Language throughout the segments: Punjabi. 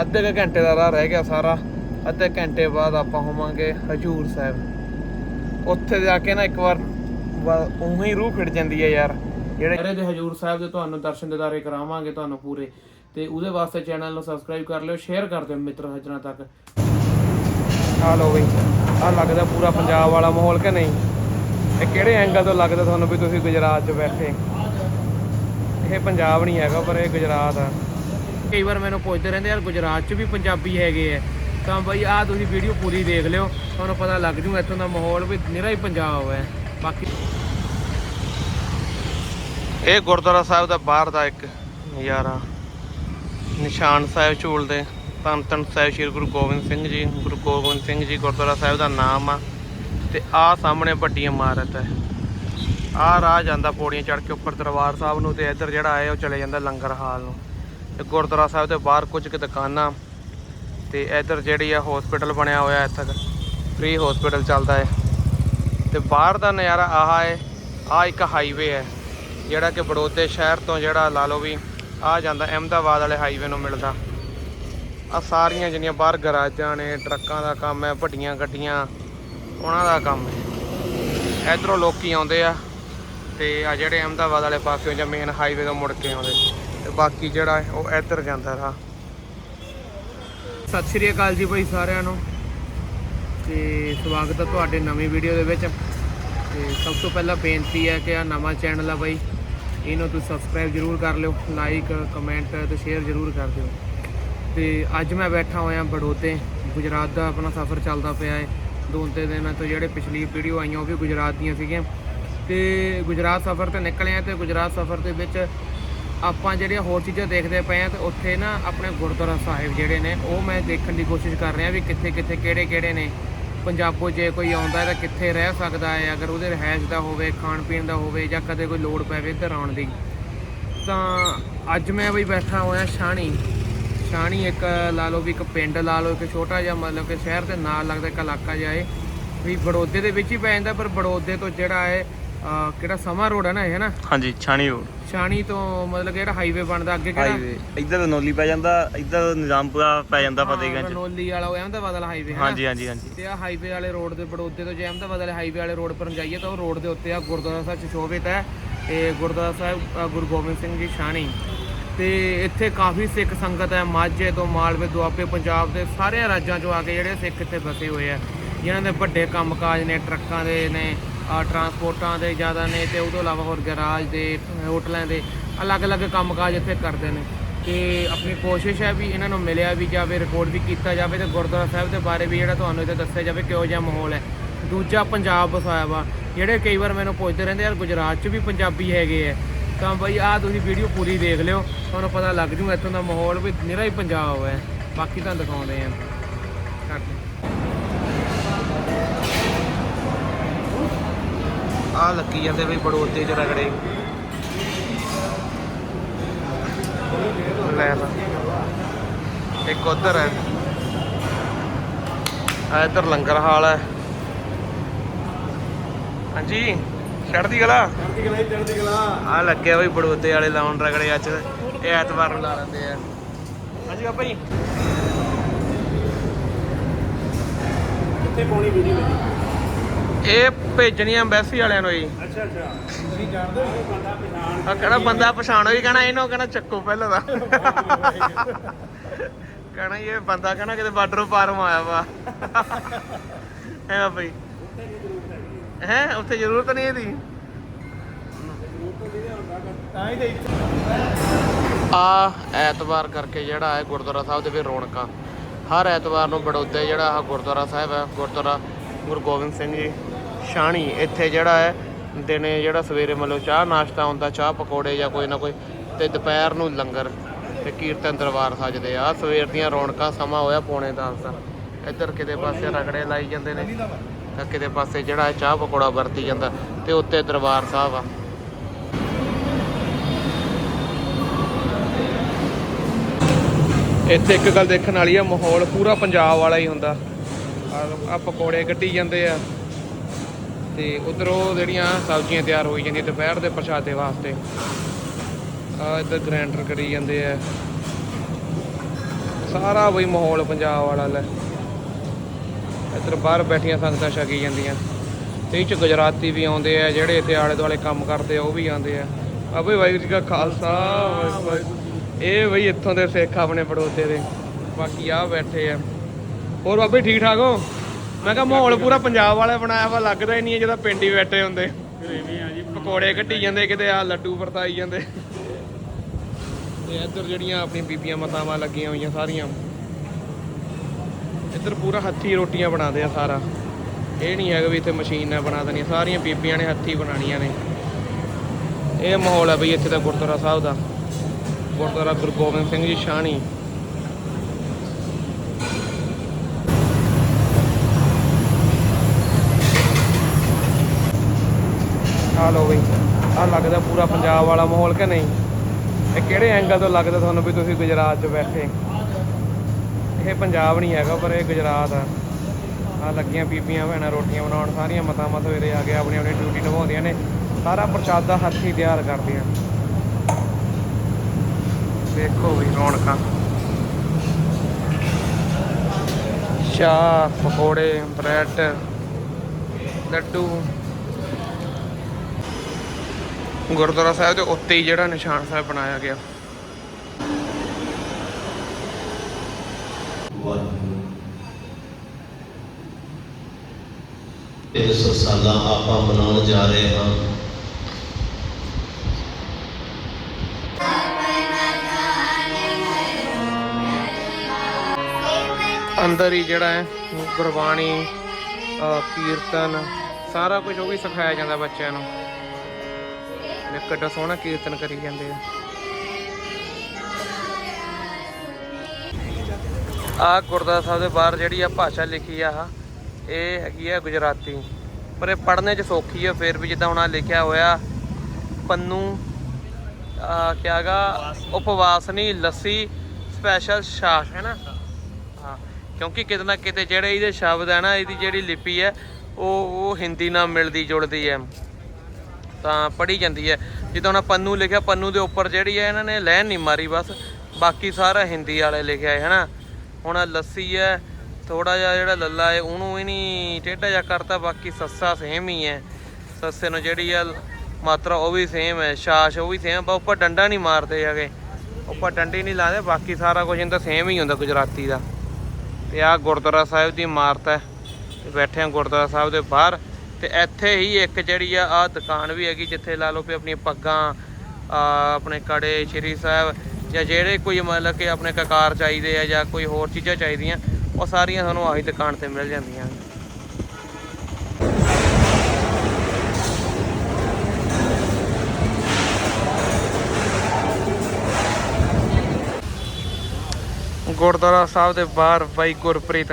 ਅੱਧੇ ਕੁ ਘੰਟੇ ਦਾ ਰਾਹ ਰਹਿ ਗਿਆ ਸਾਰਾ। ਅੱਧੇ ਘੰਟੇ ਬਾਅਦ ਆਪਾਂ ਹੋਵਾਂਗੇ ਹਜੂਰ ਸਾਹਿਬ। ਉੱਥੇ ਜਾ ਕੇ ਨਾ ਇੱਕ ਵਾਰ ਉਵੇਂ ਹੀ ਰੂਹ ਖਿੜ ਜਾਂਦੀ ਹੈ ਯਾਰ। ਜਿਹੜੇ ਦੇ ਹਜੂਰ ਸਾਹਿਬ ਦੇ ਤੁਹਾਨੂੰ ਦਰਸ਼ਨ ਦਿਦਾਰੇ ਕਰਾਵਾਂਗੇ ਤੁਹਾਨੂੰ ਪੂਰੇ। ਤੇ ਉਹਦੇ ਵਾਸਤੇ ਚੈਨਲ ਨੂੰ ਸਬਸਕ੍ਰਾਈਬ ਕਰ ਲਿਓ ਸ਼ੇਅਰ ਕਰ ਦਿਓ ਮਿੱਤਰ ਹਜਰਾਂ ਤੱਕ। ਆ ਲੋ ਬਈ ਆ ਲੱਗਦਾ ਪੂਰਾ ਪੰਜਾਬ ਵਾਲਾ ਮਾਹੌਲ ਕਿ ਨਹੀਂ? ਇਹ ਕਿਹੜੇ ਐਂਗਲ ਤੋਂ ਲੱਗਦਾ ਤੁਹਾਨੂੰ ਵੀ ਤੁਸੀਂ ਗੁਜਰਾਤ 'ਚ ਬੈਠੇ? ਇਹ ਪੰਜਾਬ ਨਹੀਂ ਹੈਗਾ ਪਰ ਇਹ ਗੁਜਰਾਤ ਆ। ਕਈ ਵਾਰ ਮੈਨੂੰ ਪੁੱਛਦੇ ਰਹਿੰਦੇ, ਯਾਰ ਗੁਜਰਾਤ 'ਚ ਵੀ ਪੰਜਾਬੀ ਹੈਗੇ ਆ ਤਾਂ ਬਈ ਆ ਤੁਸੀਂ ਵੀਡੀਓ ਪੂਰੀ ਦੇਖ ਲਿਓ, ਤੁਹਾਨੂੰ ਪਤਾ ਲੱਗ ਜੂ ਇੱਥੋਂ ਦਾ ਮਾਹੌਲ ਵੀ ਨਿਰਾ ਹੀ ਪੰਜਾਬ ਹੈ ਬਾਕੀ ਇਹ ਗੁਰਦੁਆਰਾ ਸਾਹਿਬ ਦਾ ਬਾਹਰ ਦਾ ਇੱਕ ਨਜ਼ਾਰਾ। ਨਿਸ਼ਾਨ ਸਾਹਿਬ ਝੂਲਦੇ ਧੰਨ ਧੰਨ ਸਾਹਿਬ ਸ੍ਰੀ ਗੁਰੂ ਗੋਬਿੰਦ ਸਿੰਘ ਜੀ। ਗੁਰੂ ਗੋਬਿੰਦ ਸਿੰਘ ਜੀ ਗੁਰਦੁਆਰਾ ਸਾਹਿਬ ਦਾ ਨਾਮ ਆ, ਤੇ ਆ ਸਾਹਮਣੇ ਵੱਡੀ ਇਮਾਰਤ ਹੈ ਆ ਰਾਹ ਜਾਂਦਾ ਪੌੜੀਆਂ ਚੜ੍ਹ ਕੇ ਉੱਪਰ ਦਰਬਾਰ ਸਾਹਿਬ ਨੂੰ, ਤੇ ਇੱਧਰ ਜਿਹੜਾ ਹੈ ਉਹ ਚਲੇ ਜਾਂਦਾ ਲੰਗਰ ਹਾਲ ਨੂੰ। ਤੇ ਗੁਰਦੁਆਰਾ ਸਾਹਿਬ ਦੇ ਬਾਹਰ ਕੁਝ ਕੁ ਦੁਕਾਨਾਂ ਤੇ ਇੱਧਰ ਜਿਹੜੀ ਆ ਹਸਪੀਟਲ ਬਣਿਆ ਹੋਇਆ ਇੱਥੇ ਫ੍ਰੀ ਹਸਪੀਟਲ ਚੱਲਦਾ ਹੈ। ਤੇ ਬਾਹਰ ਦਾ ਨਜ਼ਾਰਾ ਆਹ ਹੈ ਆ ਇੱਕ ਹਾਈਵੇ ਹੈ, ਜਿਹੜਾ ਕਿ ਬੜੋਦੇ ਸ਼ਹਿਰ ਤੋਂ ਜਿਹੜਾ ਲਾ ਲਓ ਵੀ ਆ ਜਾਂਦਾ, ਅਹਿਮਦਾਬਾਦ ਵਾਲੇ ਹਾਈਵੇ ਨੂੰ ਮਿਲਦਾ। ਆ ਸਾਰੀਆਂ ਜਿਹੜੀਆਂ ਬਾਹਰ ਗਰਾਜਾਂ ਨੇ, ਟਰੱਕਾਂ ਦਾ ਕੰਮ ਹੈ, ਵੱਡੀਆਂ ਗੱਡੀਆਂ, ਉਹਨਾਂ ਦਾ ਕੰਮ ਹੈ। ਇਧਰੋਂ ਲੋਕੀ ਆਉਂਦੇ ਆ ਤੇ ਆ ਜਿਹੜੇ ਅਹਿਮਦਾਬਾਦ ਵਾਲੇ ਪਾਸਿਓਂ ਜਾਂ ਮੇਨ ਹਾਈਵੇ ਤੋਂ ਮੁੜ ਕੇ ਆਉਂਦੇ। ਤੇ ਬਾਕੀ ਜਿਹੜਾ ਉਹ ਇੱਧਰ ਜਾਂਦਾ ਰਾ ਸਤਿ ਸ਼੍ਰੀ ਅਕਾਲ ਜੀ ਭਾਈ ਸਾਰਿਆਂ ਨੂੰ। ਤੇ ਸਵਾਗਤ ਹੈ ਤੁਹਾਡੇ ਨਵੀਂ ਵੀਡੀਓ ਦੇ ਵਿੱਚ। ਤੇ ਸਭ ਤੋਂ ਪਹਿਲਾਂ ਬੇਨਤੀ ਹੈ ਕਿ ਆ ਨਵਾਂ ਚੈਨਲ ਆ ਬਾਈ, ਇਹਨੂੰ ਤੁਸੀਂ ਸਬਸਕ੍ਰਾਈਬ ਜਰੂਰ ਕਰ ਲਿਓ ਲਾਈਕ ਕਮੈਂਟ ਤੇ ਸ਼ੇਅਰ ਜਰੂਰ ਕਰ ਦਿਓ। ਤੇ ਅੱਜ ਮੈਂ ਬੈਠਾ ਹੋਇਆ ਬੜੋਤੇ, ਗੁਜਰਾਤ ਦਾ ਆਪਣਾ ਸਫ਼ਰ ਚੱਲਦਾ ਪਿਆ ਹੈ। ਦੋ ਤਿੰਨ ਦਿਨਾਂ ਤੋਂ ਜਿਹੜੇ ਪਿਛਲੀ ਵੀਡੀਓ ਆਈਆਂ ਉਹ ਵੀ ਗੁਜਰਾਤ ਦੀਆਂ ਸੀਗੀਆਂ। ਤੇ ਗੁਜਰਾਤ ਸਫ਼ਰ ਤੇ ਨਿਕਲੇ ਆ ਤੇ ਗੁਜਰਾਤ ਸਫ਼ਰ ਦੇ ਵਿੱਚ ਆਪਾਂ ਜਿਹੜੀਆਂ ਹੋਰ ਚੀਜ਼ਾਂ ਦੇਖਦੇ ਪਏ ਆ ਤੇ ਉੱਥੇ ਨਾ ਆਪਣੇ ਗੁਰਦੁਆਰਾ ਸਾਹਿਬ ਜਿਹੜੇ ਨੇ, ਉਹ ਮੈਂ ਦੇਖਣ ਦੀ ਕੋਸ਼ਿਸ਼ ਕਰ ਰਿਹਾ ਵੀ ਕਿੱਥੇ ਕਿੱਥੇ ਕਿਹੜੇ ਕਿਹੜੇ ਨੇ। ਪੰਜਾਬੋ ਜੇ ਕੋਈ ਆਉਂਦਾ ਤਾਂ ਕਿੱਥੇ ਰਹਿ ਸਕਦਾ ਹੈ? ਅਗਰ ਉਹਦੇ ਰਹਿائش ਦਾ ਹੋਵੇ, ਖਾਣ ਪੀਣ ਦਾ ਹੋਵੇ ਜਾਂ ਕਦੇ ਕੋਈ ਲੋੜ ਪਵੇ ਇੱਧਰ ਆਉਣ ਦੀ। ਤਾਂ ਅੱਜ ਮੈਂ ਵੀ ਬੈਠਾ ਹੋਇਆ ਛਾਣੀ ਛਾਣੀ ਇੱਕ ਲਾ ਲਓ ਵੀ ਇੱਕ ਪਿੰਡ ਲਾ ਲਓ, ਇੱਕ ਛੋਟਾ ਜਿਹਾ ਮਤਲਬ ਕਿ ਸ਼ਹਿਰ ਦੇ ਨਾਲ ਲੱਗਦਾ ਇੱਕ ਇਲਾਕਾ ਜਿਹਾ ਹੈ ਵੀ ਬੜੋਦੇ ਦੇ ਵਿੱਚ ਹੀ ਪੈ ਜਾਂਦਾ, ਪਰ ਬੜੋਦੇ ਤੋਂ ਜਿਹੜਾ ਹੈ ਕਿਹੜਾ ਸਮਾਂ ਰੋਡ ਹੈ ਨਾ ਇਹ ਹੈ ਨਾ? ਹਾਂਜੀ ਛਾਣੀ ਰੋਡ। ਸ਼ਾਣੀ ਤੋਂ ਮਤਲਬ ਕਿ ਜਿਹੜਾ ਹਾਈਵੇ ਬਣਦਾ ਅੱਗੇ ਕਿਹੜਾ? ਹਾਈਵੇ ਇੱਧਰ ਨੋਲੀ ਪੈ ਜਾਂਦਾ ਇੱਧਰ ਨਿਜ਼ਾਮਪੁਰਾ ਪੈ ਜਾਂਦਾ ਫਤਿਹਗੰਜ। ਰਨੋਲੀ ਵਾਲਾ ਉਹ ਅਹਿਮਦਾਬਾਦ ਵਾਲਾ ਹਾਈਵੇ ਹੈ ਨਾ? ਹਾਂਜੀ ਹਾਂਜੀ ਹਾਂਜੀ। ਤੇ ਆ ਹਾਈਵੇ ਵਾਲੇ ਰੋਡ ਦੇ ਬੜੋਦੇ ਤੋਂ ਜੇ ਅਹਿਮਦਾਬਾਦ ਵਾਲੇ ਹਾਈਵੇ ਵਾਲੇ ਰੋਡ ਪਰ ਜਾਈਏ ਤਾਂ ਉਹ ਰੋਡ ਦੇ ਉੱਤੇ ਆ ਗੁਰਦੁਆਰਾ ਸਾਹਿਬ ਸੁਸ਼ੋਭਿਤ ਹੈ ਇਹ ਗੁਰਦੁਆਰਾ ਸਾਹਿਬ ਅ, ਗੁਰੂ ਗੋਬਿੰਦ ਸਿੰਘ ਜੀ ਸ਼ਾਣੀ ਤੇ ਇੱਥੇ ਕਾਫੀ ਸਿੱਖ ਸੰਗਤ ਹੈ ਮਾਝੇ ਤੋਂ ਮਾਲਵੇ ਦੁਆਬੇ ਪੰਜਾਬ ਦੇ ਸਾਰੇ ਰਾਜਾਂ ਚੋਂ ਆ ਕੇ ਜਿਹੜੇ ਸਿੱਖ ਇੱਥੇ ਵਸੇ ਹੋਏ ਆ। ਜਿਨ੍ਹਾਂ ਦੇ ਵੱਡੇ ਕੰਮਕਾਜ ਨੇ ਟਰੱਕਾਂ ਦੇ ਨੇ ਟਰਾਂਸਪੋਰਟਾਂ ਦੇ ਜ਼ਿਆਦਾ ਨੇ ਤੇ ਉਹ ਤੋਂ ਇਲਾਵਾ ਹੋਰ ਗੈਰਾਜ ਦੇ, ਹੋਟਲਾਂ ਦੇ ਅਲੱਗ-ਅਲੱਗ ਕੰਮਕਾਜ ਇੱਥੇ ਕਰਦੇ ਨੇ। ਤੇ ਆਪਣੀ ਕੋਸ਼ਿਸ਼ ਹੈ ਵੀ ਇਹਨਾਂ ਨੂੰ ਮਿਲਿਆ ਵੀ ਜਾਵੇ ਰਿਕਾਰਡ ਵੀ ਕੀਤਾ ਜਾਵੇ ਤੇ ਗੁਰਦੁਆਰਾ ਸਾਹਿਬ ਦੇ ਬਾਰੇ ਵੀ ਜਿਹੜਾ ਤੁਹਾਨੂੰ ਇੱਥੇ ਦੱਸਿਆ ਜਾਵੇ ਕਿਹੋ ਜਿਹਾ ਮਾਹੌਲ ਹੈ। ਦੂਜਾ ਪੰਜਾਬ ਵਸਾਇਆ ਵਾ ਜਿਹੜੇ ਕਈ ਵਾਰ ਮੈਨੂੰ ਪੁੱਛਦੇ ਰਹਿੰਦੇ ਯਾਰ ਗੁਜਰਾਤ 'ਚ ਵੀ ਪੰਜਾਬੀ ਹੈਗੇ ਆ। ਤਾਂ ਬਈ ਆਹ ਤੁਸੀਂ ਵੀਡੀਓ ਪੂਰੀ ਦੇਖ ਲਿਓ, ਤੁਹਾਨੂੰ ਪਤਾ ਲੱਗ ਜੂ ਇੱਥੋਂ ਦਾ ਮਾਹੌਲ ਵੀ ਨਿਹਰਾ ਹੀ ਪੰਜਾਬ ਹੈ। ਬਾਕੀ ਤੁਹਾਨੂੰ ਦਿਖਾਉਂਦੇ ਆ। ਆ ਲੱਗੀ ਜਾਂਦੇ ਬਈ ਬੜੋਦੇ ਚ ਰਗੜੇ। ਲੈ ਲਾ। ਇੱਕ ਉਧਰ ਹੈ। ਆ ਇੱਧਰ ਲੰਗਰ ਹਾਲ ਹੈ। ਹਾਂਜੀ ਚੜ੍ਹਦੀ ਗਲਾ ਚੜ੍ਹਦੀ ਕਲਾ ਚੜ੍ਹਦੀ ਕਲਾ। ਆ ਲੱਗਿਆ ਬਈ ਬੜੋਦੇ ਵਾਲੇ ਲਾਉਣ ਰਗੜੇ ਅੱਜ। ਇਹ ਐਤਵਾਰ ਨੂੰ ਲਾ ਲੈਂਦੇ ਆ। ਹਾਂਜੀ ਬਾਬਾ ਜੀ। ਕਿੱਥੇ ਪਾਉਣੀ ਵੀਡੀਓ ਇਹ ਭੇਜਣੀ ਐਮਬੈਸੀ ਵਾਲਿਆਂ ਨੂੰ ਜੀ। ਅੱਛਾ ਅੱਛਾ। ਤੁਸੀਂ ਜਾਣਦੇ ਹੋ ਬੰਦਾ ਪਛਾਣ ਆ ਕਿਹੜਾ ਬੰਦਾ ਪਛਾਣੋ ਹੀ ਕਹਿਣਾ ਇਹਨੂੰ ਕਹਿਣਾ ਚੱਕੋ ਪਹਿਲਾਂ ਦਾ ਕਹਿਣਾ ਇਹ ਬੰਦਾ ਕਹਿਣਾ ਕਿਤੇ ਬਾਰਡਰੋਂ ਪਾਰੋਂ ਆਇਆ ਵਾ। ਹੈ ਬਈ? ਹੈ? ਉੱਥੇ ਜ਼ਰੂਰਤ ਨਹੀਂ ਇਹਦੀ। ਆ ਐਤਵਾਰ ਕਰਕੇ ਜਿਹੜਾ ਹੈ ਗੁਰਦੁਆਰਾ ਸਾਹਿਬ ਦੇ ਵਿੱਚ ਰੌਣਕਾਂ। ਹਰ ਐਤਵਾਰ ਨੂੰ ਬੜੌਦੇ ਜਿਹੜਾ ਆ ਗੁਰਦੁਆਰਾ ਸਾਹਿਬ ਹੈ ਗੁਰਦੁਆਰਾ ਗੁਰੂ ਗੋਬਿੰਦ ਸਿੰਘ ਜੀ ਸ਼ਾਣੀ ਇੱਥੇ ਜਿਹੜਾ ਹੈ, ਦਿਨੇ ਜਿਹੜਾ ਸਵੇਰੇ ਮਤਲਬ ਚਾਹ ਨਾਸ਼ਤਾ ਹੁੰਦਾ, ਚਾਹ ਪਕੌੜੇ ਜਾਂ ਕੋਈ ਨਾ ਕੋਈ, ਤੇ ਦੁਪਹਿਰ ਨੂੰ ਲੰਗਰ ਤੇ ਕੀਰਤਨ ਦਰਬਾਰ ਸਜਦੇ ਆ। ਸਵੇਰ ਦੀਆਂ ਰੌਣਕਾਂ ਸਮਾਂ ਹੋਇਆ ਪੌਣੇ 10 ਦਾ। ਇੱਧਰ ਕਿਤੇ ਪਾਸੇ ਰਗੜੇ ਲਾਈ ਜਾਂਦੇ ਨੇ, ਤਾਂ ਕਿਤੇ ਪਾਸੇ ਜਿਹੜਾ ਹੈ ਚਾਹ ਪਕੌੜਾ ਵਰਤੀ ਜਾਂਦਾ, ਤੇ ਉੱਤੇ ਦਰਬਾਰ ਸਾਹਿਬ ਆ। ਇੱਥੇ ਇੱਕ ਗੱਲ ਦੇਖਣ ਵਾਲੀ ਆ, ਮਾਹੌਲ ਪੂਰਾ ਪੰਜਾਬ ਵਾਲਾ ਹੀ ਹੁੰਦਾ। ਆ ਪਕੌੜੇ ਕੱਢੀ ਜਾਂਦੇ ਆ। ਤੇ ਉਧਰੋਂ ਜਿਹੜੀਆਂ ਸਬਜ਼ੀਆਂ ਤਿਆਰ ਹੋਈ ਜਾਂਦੀਆਂ ਦੁਪਹਿਰ ਦੇ ਪ੍ਰਸ਼ਾਦੇ ਵਾਸਤੇ, ਆ ਇੱਧਰ ਗ੍ਰਾਈਂਡਰ ਕਰੀ ਜਾਂਦੇ ਆ। ਸਾਰਾ ਬਈ ਮਾਹੌਲ ਪੰਜਾਬ ਵਾਲਾ ਲੈ। ਇੱਧਰ ਬਾਹਰ ਬੈਠੀਆਂ ਸੰਗਤਾਂ ਛਕੀ ਜਾਂਦੀਆਂ। ਤੇ ਇਹ ਚ ਗੁਜਰਾਤੀ ਵੀ ਆਉਂਦੇ ਆ, ਜਿਹੜੇ ਇੱਥੇ ਆਲੇ ਦੁਆਲੇ ਕੰਮ ਕਰਦੇ ਆ, ਉਹ ਵੀ ਆਉਂਦੇ ਆ। ਬਾਬੇ ਵਾਹਿਗੁਰੂ ਜੀ ਕਾ ਖਾਲਸਾ ਇਹ ਬਈ ਇੱਥੋਂ ਦੇ ਸਿੱਖ ਆਪਣੇ ਬੜੋਦੇ ਦੇ। ਬਾਕੀ ਆ ਬੈਠੇ ਆ। ਹੋਰ ਬਾਬੇ ਠੀਕ ਠਾਕ ਹੋ? ਮੈਂ ਕਿਹਾ ਮਾਹੌਲ ਪੂਰਾ ਪੰਜਾਬ ਵਾਲਾ ਬਣਾਇਆ ਵਾ ਲੱਗਦਾ ਹੀ ਨਹੀਂ ਹੈ ਜਿਹਦਾ ਪਿੰਡ ਹੀ ਬੈਠੇ ਹੁੰਦੇ। ਪਕੌੜੇ ਕੱਢੀ ਜਾਂਦੇ ਕਿਤੇ ਆ ਲੱਡੂ ਵਰਤਾਈ ਜਾਂਦੇ। ਤੇ ਇੱਧਰ ਜਿਹੜੀਆਂ ਆਪਣੀ ਬੀਬੀਆਂ ਮਤਾਵਾਂ ਲੱਗੀਆਂ ਹੋਈਆਂ ਸਾਰੀਆਂ। ਇੱਧਰ ਪੂਰਾ ਹੱਥੀ ਰੋਟੀਆਂ ਬਣਾਉਂਦੇ ਆ ਸਾਰਾ। ਇਹ ਨਹੀਂ ਹੈਗਾ ਵੀ ਇੱਥੇ ਮਸ਼ੀਨ ਨਾਲ ਬਣਾ ਦੇਣੀਆਂ ਸਾਰੀਆਂ ਬੀਬੀਆਂ ਨੇ ਹੱਥੀ ਬਣਾਉਣੀਆਂ ਨੇ। ਇਹ ਮਾਹੌਲ ਹੈ ਬਈ ਇੱਥੇ ਦਾ ਗੁਰਦੁਆਰਾ ਸਾਹਿਬ ਦਾ। ਗੁਰਦੁਆਰਾ ਗੁਰੂ ਗੋਬਿੰਦ ਸਿੰਘ ਜੀ ਸ਼ਾਹਣੀ। ਆ ਲੋ ਬਈ ਆ ਲੱਗਦਾ ਪੂਰਾ ਪੰਜਾਬ ਵਾਲਾ ਮਾਹੌਲ ਕਿ ਨਹੀਂ? ਇਹ ਕਿਹੜੇ ਐਂਗਲ ਤੋਂ ਲੱਗਦਾ ਤੁਹਾਨੂੰ ਵੀ ਤੁਸੀਂ ਗੁਜਰਾਤ 'ਚ ਬੈਠੇ? ਇਹ ਪੰਜਾਬ ਨਹੀਂ ਹੈਗਾ, ਪਰ ਇਹ ਗੁਜਰਾਤ ਆ। ਆ ਲੱਗੀਆਂ ਬੀਬੀਆਂ ਭੈਣਾਂ ਰੋਟੀਆਂ ਬਣਾਉਣ, ਸਾਰੀਆਂ ਮਤਾਂ ਸਵੇਰੇ ਆ ਕੇ ਆਪਣੀ ਆਪਣੀ ਡਿਊਟੀ ਨਿਭਾਉਂਦੀਆਂ ਨੇ। ਸਾਰਾ ਪ੍ਰਸ਼ਾਦਾ ਹੱਥੀਂ ਤਿਆਰ ਕਰਦੀਆਂ। ਦੇਖੋ ਵੀ ਰੌਣਕਾਂ। ਚਾਹ, ਪਕੌੜੇ, ਬ੍ਰੈਡ, ਲੱਡੂ। ਗੁਰਦੁਆਰਾ ਸਾਹਿਬ ਦੇ ਉੱਤੇ ਹੀ ਜਿਹੜਾ ਨਿਸ਼ਾਨ ਸਾਹਿਬ ਬਣਾਇਆ ਗਿਆ। ਇਸ ਸਾਲਾਂ ਆਪਾਂ ਮਨਾਉਣ ਜਾ ਰਹੇ ਹਾਂ। ਅੰਦਰ ਹੀ ਜਿਹੜਾ ਹੈ ਗੁਰਬਾਣੀ ਕੀਰਤਨ ਸਾਰਾ ਕੁਝ ਉਹ ਵੀ ਸਿਖਾਇਆ ਜਾਂਦਾ ਬੱਚਿਆਂ ਨੂੰ। ਨੇ ਕਿੱਡਾ ਸੋਹਣਾ ਕੀਰਤਨ ਕਰੀ ਜਾਂਦੇ ਆ। ਆ ਗੁਰਦੁਆਰਾ ਸਾਹਿਬ ਦੇ ਬਾਹਰ ਜਿਹੜੀ ਆ ਭਾਸ਼ਾ ਲਿਖੀ ਆ ਇਹ ਹੈਗੀ ਆ ਗੁਜਰਾਤੀ। ਪਰ ਇਹ ਪੜ੍ਹਨੇ 'ਚ ਸੌਖੀ ਆ, ਫਿਰ ਵੀ ਜਿੱਦਾਂ ਹੁਣ ਆਹ ਲਿਖਿਆ ਹੋਇਆ, ਪੰਨੂ, ਆ ਕਿਹਾਗਾ ਉਪਵਾਸਨੀ, ਲੱਸੀ ਸਪੈਸ਼ਲ ਛਾਸ਼ ਹੈ ਨਾ? ਹਾਂ, ਕਿਉਂਕਿ ਕਿਤੇ ਨਾ ਕਿਤੇ ਜਿਹੜੇ ਇਹਦੇ ਸ਼ਬਦ ਹੈ ਨਾ, ਇਹਦੀ ਜਿਹੜੀ ਲਿਪੀ ਹੈ ਉਹ ਉਹ ਹਿੰਦੀ ਨਾਲ ਮਿਲਦੀ ਜੁਲਦੀ ਹੈ ਤਾਂ ਪੜ੍ਹੀ ਜਾਂਦੀ ਹੈ। ਜਿੱਦਾਂ ਹੁਣ ਪੰਨੂ ਲਿਖਿਆ, ਪੰਨੂ ਦੇ ਉੱਪਰ ਜਿਹੜੀ ਹੈ ਇਹਨਾਂ ਨੇ ਲੈਣ ਨਹੀਂ ਮਾਰੀ ਬਸ। ਬਾਕੀ ਸਾਰਾ ਹਿੰਦੀ ਵਾਲੇ ਲਿਖਿਆ ਹੈ, ਹਨਾ? ਹੁਣ ਲੱਸੀ ਹੈ ਥੋੜਾ ਜਿਹਾ ਜਿਹੜਾ ਲੱਲਾ ਹੈ, ਉਹਨੂੰ ਹੀ ਨਹੀਂ ਟੇਢਾ ਜਿਹਾ ਕਰਤਾ, ਬਾਕੀ ਸੱਸਾ ਸੇਮ ਹੀ ਹੈ। ਸੱਸੇ ਨੂੰ ਜਿਹੜੀ ਆ ਮਾਤਰਾ ਉਹ ਵੀ ਸੇਮ ਹੈ, ਸਾਸ਼ ਉਹ ਵੀ ਸੇਮ ਬਾ ਉੱਪਰ ਡੰਡਾ ਨਹੀਂ ਮਾਰਦੇ ਹੈਗੇ। ਉੱਪਰ ਡੰਡੀ ਨਹੀਂ ਲਾਦੇ, ਬਾਕੀ ਸਾਰਾ ਕੁਝ ਇਹਦਾ ਸੇਮ ਹੀ ਹੁੰਦਾ ਗੁਜਰਾਤੀ ਦਾ। ਤੇ ਆਹ ਗੁਰਦੁਆਰਾ ਸਾਹਿਬ ਦੀ ਇਮਾਰਤ ਹੈ। ਤੇ ਬੈਠੇ ਆ ਗੁਰਦੁਆਰਾ ਸਾਹਿਬ ਦੇ ਬਾਹਰ। ਤੇ ਇੱਥੇ ਹੀ ਇੱਕ ਜਿਹੜੀ ਆ ਆ ਦੁਕਾਨ ਵੀ ਹੈਗੀ, ਜਿੱਥੇ ਲਾ ਲਓ ਵੀ ਆਪਣੀਆਂ ਪੱਗਾਂ ਆਪਣੇ ਕੜੇ, ਸ਼੍ਰੀ ਸਾਹਿਬ, ਜਾਂ ਜਿਹੜੇ ਕੋਈ ਮਤਲਬ ਕਿ ਆਪਣੇ ਕਕਾਰ ਚਾਹੀਦੇ ਆ, ਜਾਂ ਕੋਈ ਹੋਰ ਚੀਜ਼ਾਂ ਚਾਹੀਦੀਆਂ, ਉਹ ਸਾਰੀਆਂ ਤੁਹਾਨੂੰ ਆਹੀ ਦੁਕਾਨ ਤੇ ਮਿਲ ਜਾਂਦੀਆਂ ਗੁਰਦੁਆਰਾ ਸਾਹਿਬ ਦੇ ਬਾਹਰ ਬਾਈ ਗੁਰਪ੍ਰੀਤ,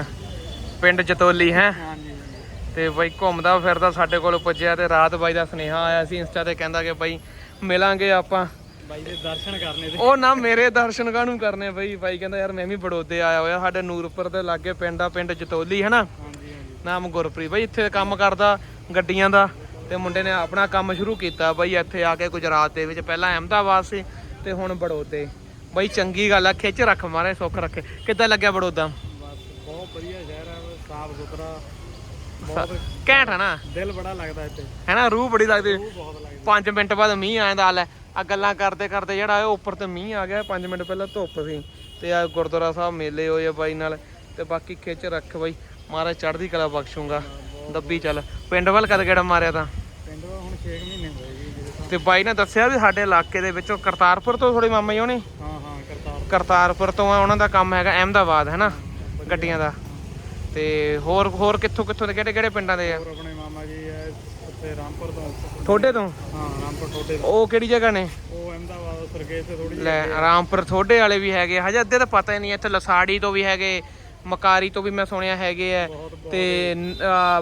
ਪਿੰਡ ਜਤੋਲੀ, ਹੈ? ਤੇ ਬਾਈ ਘੁੰਮਦਾ ਫਿਰਦਾ ਸਾਡੇ ਕੋਲ ਪੁੱਜਿਆ ਤੇ ਰਾਤ ਬਾਈ ਦਾ ਸੁਨੇਹਾ ਆਇਆ ਸੀ ਇੰਸਟਾ ਤੇ ਕਹਿੰਦਾ ਕਿ ਬਾਈ ਮਿਲਾਂਗੇ ਆਪਾਂ। ਬਾਈ ਦੇ ਦਰਸ਼ਨ ਕਰਨੇ ਤੇ। ਉਹ ਨਾ ਮੇਰੇ ਦਰਸ਼ਨ ਕਾਹਨੂੰ ਕਰਨੇ ਬਈ? ਬਾਈ ਕਹਿੰਦਾ ਯਾਰ ਮੈਂ ਵੀ ਬੜੋਦੇ ਆਇਆ ਹੋਇਆ ਸਾਡੇ ਨੂਰਪੁਰ ਦੇ ਲਾਗੇ ਪਿੰਡ ਆ ਪਿੰਡ ਜਤੋਲੀ ਹੈ ਨਾ ਹਾਂਜੀ ਹਾਂਜੀ। ਨਾਮ ਗੁਰਪ੍ਰੀਤ ਬਈ ਇੱਥੇ ਕੰਮ ਕਰਦਾ ਗੱਡੀਆਂ ਦਾ ਤੇ ਮੁੰਡੇ ਨੇ ਆਪਣਾ ਕੰਮ ਸ਼ੁਰੂ ਕੀਤਾ ਬਈ ਇੱਥੇ ਆ ਕੇ ਗੁਜਰਾਤ ਦੇ ਵਿੱਚ ਪਹਿਲਾਂ ਅਹਿਮਦਾਬਾਦ ਸੀ ਤੇ ਹੁਣ ਬੜੋਦੇ। ਬਈ ਚੰਗੀ ਗੱਲ ਆ ਖਿੱਚ ਰੱਖ ਮਾਰੇ ਸੁੱਖ ਰੱਖੇ। ਕਿੱਦਾਂ ਲੱਗਿਆ ਬੜੋਦਾ? ਬਹੁਤ ਵਧੀਆ ਸ਼ਹਿਰ ਹੈ ਸਾਫ਼ ਸੁਥਰਾ ਘੈਂਟ ਹੈ ਨਾ। ਦਿਲ ਬੜਾ ਲੱਗਦਾ ਇੱਥੇ। ਹੈ ਨਾ ਰੂਹ ਬੜੀ ਲੱਗਦੀ। ਉਹ ਬਹੁਤ ਲੱਗਦਾ। 5 ਮਿੰਟ ਬਾਅਦ ਮੀਂਹ ਆਇਆ ਲੈ ਆ ਗੱਲਾਂ ਕਰਦੇ ਕਰਦੇ ਜਿਹੜਾ ਇਹ ਉੱਪਰ ਤੇ ਮੀਂਹ ਆ ਗਿਆ 5 ਮਿੰਟ ਪਹਿਲਾਂ ਧੁੱਪ ਸੀ। ਤੇ ਆ ਗੁਰਦੁਆਰਾ ਸਾਹਿਬ ਮੇਲੇ ਹੋਏ ਆ ਬਾਈ ਨਾਲ। ਤੇ ਬਾਕੀ ਖਿੱਚ ਰੱਖ ਬਾਈ। ਮਹਾਰਾਜ ਚੜ੍ਹਦੀ ਕਲਾ ਬਖਸ਼ੂਗਾ। ਦੱਬੀ ਚੱਲ। ਪਿੰਡ ਵੱਲ ਕਦ ਗੇੜਾ ਮਾਰਿਆ ਤਾਂ? ਪਿੰਡ ਦਾ ਹੁਣ 6 ਮਹੀਨੇ ਹੋਏ ਜੀ ਤੇ ਬਾਈ ਨੇ ਦੱਸਿਆ ਵੀ ਸਾਡੇ ਇਲਾਕੇ ਦੇ ਵਿੱਚੋਂ ਕਰਤਾਰਪੁਰ ਤੋਂ ਥੋੜੇ ਮਾਮਾ ਜੀ ਹੋਣੀ? ਹਾਂ ਹਾਂ ਕਰਤਾਰ ਕਰਤਾਰਪੁਰ ਤੋਂ ਆ ਉਹਨਾਂ ਦਾ ਕੰਮ ਹੈਗਾ ਅਹਿਮਦਾਬਾਦ ਹੈ ਨਾ ਗੱਡੀਆਂ ਦਾ। ਤੇ ਹੋਰ ਹੋਰ ਕਿੱਥੋਂ ਕਿੱਥੋਂ ਦੇ ਕਿਹੜੇ ਕਿਹੜੇ ਪਿੰਡਾਂ ਦੇ ਆ? ਹੋਰ ਆਪਣੇ ਮਾਮਾ ਜੀ ਉੱਥੇ ਰਾਮਪੁਰ ਤੋਂ। ਥੋੜੇ ਤੋਂ? ਹਾਂ ਰਾਮਪੁਰ ਤੋਂ। ਉਹ ਕਿਹੜੀ ਜਗ੍ਹਾ ਨੇ? ਉਹ ਅਹਿਮਦਾਬਾਦ ਸਰਗੇਜ ਤੇ ਥੋੜੀ ਲੈ ਰਾਮਪੁਰ ਥੋੜੇ ਵਾਲੇ ਵੀ ਹੈਗੇ। ਹਜੇ ਅੱਧੇ ਤਾਂ ਪਤਾ ਹੀ ਨਹੀਂ ਇੱਥੇ ਲਸਾੜੀ ਤੋਂ ਵੀ ਹੈਗੇ ਮਕਾਰੀ ਤੋਂ ਵੀ ਮੈਂ ਸੁਣਿਆ ਹੈਗੇ ਆ। ਤੇ ਨ-